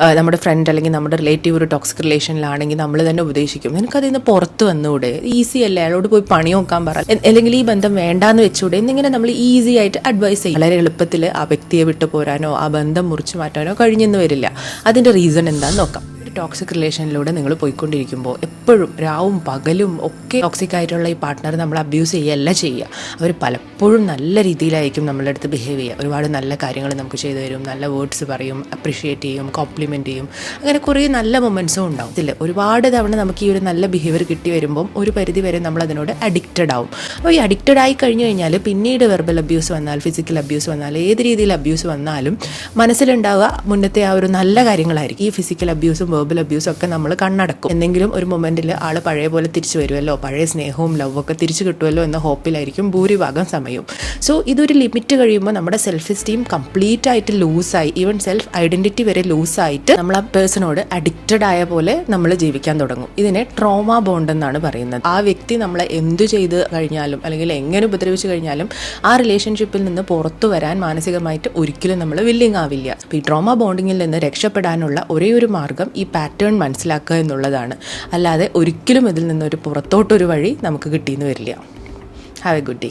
നമ്മുടെ ഫ്രണ്ട് അല്ലെങ്കിൽ നമ്മുടെ റിലേറ്റീവ് ഒരു ടോക്സിക് റിലേഷനിലാണെങ്കിൽ നമ്മൾ തന്നെ ഉപദേശിക്കും. നിനക്കതിൽ നിന്ന് പുറത്ത് വന്നുകൂടെ ഈസി അല്ലേ? അയാളോട് പോയി പണി നോക്കാൻ പറ. അല്ലെങ്കിൽ ഈ ബന്ധം വേണ്ടാന്ന് വെച്ചൂടെ? എന്നിങ്ങനെ നമ്മൾ ഈസി ആയിട്ട് അഡ്വൈസ് ചെയ്യും. വളരെ എളുപ്പത്തിൽ ആ വ്യക്തിയെ വിട്ടു പോരാനോ ആ ബന്ധം മുറിച്ചു മാറ്റാനോ കഴിഞ്ഞെന്ന് വരില്ല. അതിന്റെ റീസൺ എന്താണെന്ന് നോക്കാം. ടോക്സിക് റിലേഷനിലൂടെ നിങ്ങൾ പോയിക്കൊണ്ടിരിക്കുമ്പോൾ എപ്പോഴും രാവും പകലും ഒക്കെ ടോക്സിക് ആയിട്ടുള്ള ഈ പാർട്ട്ണർ നമ്മൾ അബ്യൂസ് ചെയ്യുകയല്ല ചെയ്യുക. അവർ പലപ്പോഴും നല്ല രീതിയിലായിരിക്കും നമ്മളുടെ അടുത്ത് ബിഹേവ് ചെയ്യുക. ഒരുപാട് നല്ല കാര്യങ്ങൾ നമുക്ക് ചെയ്തു തരും. നല്ല വേർഡ്സ് പറയും അപ്രിഷിയേറ്റ് ചെയ്യും കോംപ്ലിമെന്റ് ചെയ്യും. അങ്ങനെ കുറേ നല്ല മൊമെന്റ്സും ഉണ്ടാവും. ഇതിൽ ഒരുപാട് തവണ നമുക്ക് ഈ ഒരു നല്ല ബിഹേവിയർ കിട്ടി വരുമ്പം ഒരു പരിധി വരെ നമ്മൾ അതിനോട് അഡിക്റ്റഡ് ആവും. അപ്പോൾ ഈ അഡിക്റ്റഡ് ആയി കഴിഞ്ഞു കഴിഞ്ഞാൽ പിന്നീട് വെർബൽ അബ്യൂസ് വന്നാൽ ഫിസിക്കൽ അബ്യൂസ് വന്നാൽ ഏത് രീതിയിൽ അബ്യൂസ് വന്നാലും മനസ്സിലുണ്ടാവുക മുന്നത്തെ ആ ഒരു നല്ല കാര്യങ്ങളായിരിക്കും. ഈ ഫിസിക്കൽ അബ്യൂസും അബ്യൂസും ഒക്കെ നമ്മൾ കണ്ണടക്കും. എന്തെങ്കിലും ഒരു മൊമെന്റിൽ ആൾ പഴയ പോലെ തിരിച്ചു വരുമല്ലോ പഴയ സ്നേഹവും ലവും ഒക്കെ തിരിച്ചു കിട്ടുമല്ലോ എന്ന ഹോപ്പിലായിരിക്കും ഭൂരിഭാഗം സമയവും. സോ ഇതൊരു ലിമിറ്റ് കഴിയുമ്പോൾ നമ്മുടെ സെൽഫ് എസ്റ്റീം കംപ്ലീറ്റ് ആയിട്ട് ലൂസായി ഈവൻ സെൽഫ് ഐഡന്റിറ്റി വരെ ലൂസായിട്ട് നമ്മൾ ആ പേഴ്സണോട് അഡിക്റ്റഡ് ആയ പോലെ നമ്മൾ ജീവിക്കാൻ തുടങ്ങും. ഇതിനെ ട്രോമ ബോണ്ട് എന്നാണ് പറയുന്നത്. ആ വ്യക്തി നമ്മളെ എന്തു ചെയ്ത് കഴിഞ്ഞാലും അല്ലെങ്കിൽ എങ്ങനെ ഉപദ്രവിച്ചു കഴിഞ്ഞാലും ആ റിലേഷൻഷിപ്പിൽ നിന്ന് പുറത്തു വരാൻ മാനസികമായിട്ട് ഒരിക്കലും നമ്മൾ വില്ലിങ് ആവില്ല. ഈ ട്രോമ ബോണ്ടിങ്ങിൽ നിന്ന് രക്ഷപ്പെടാനുള്ള ഒരേ ഒരു മാർഗം ഈ പാറ്റേൺ മനസ്സിലാക്കുക എന്നുള്ളതാണ്. അല്ലാതെ ഒരിക്കലും ഇതിൽ നിന്നൊരു പുറത്തോട്ടൊരു വഴി നമുക്ക് കിട്ടിയെന്ന് വരില്ല. Have A good day